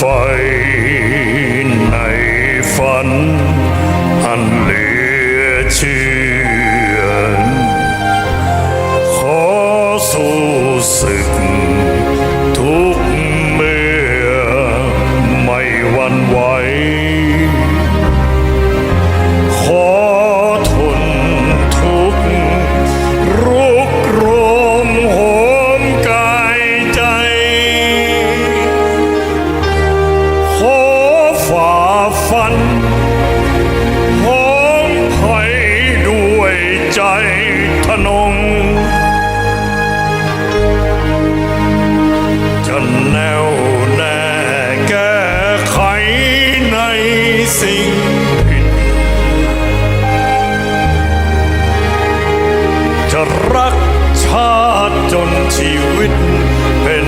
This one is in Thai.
ไฟในฝัน อันเหลือเชื่อขอสู้ศึก ฝันของไผด้วยใจทนง จะแนวแน่แก้ไขในสิ่งผิดจะรักชาติจนชีวิตเป็น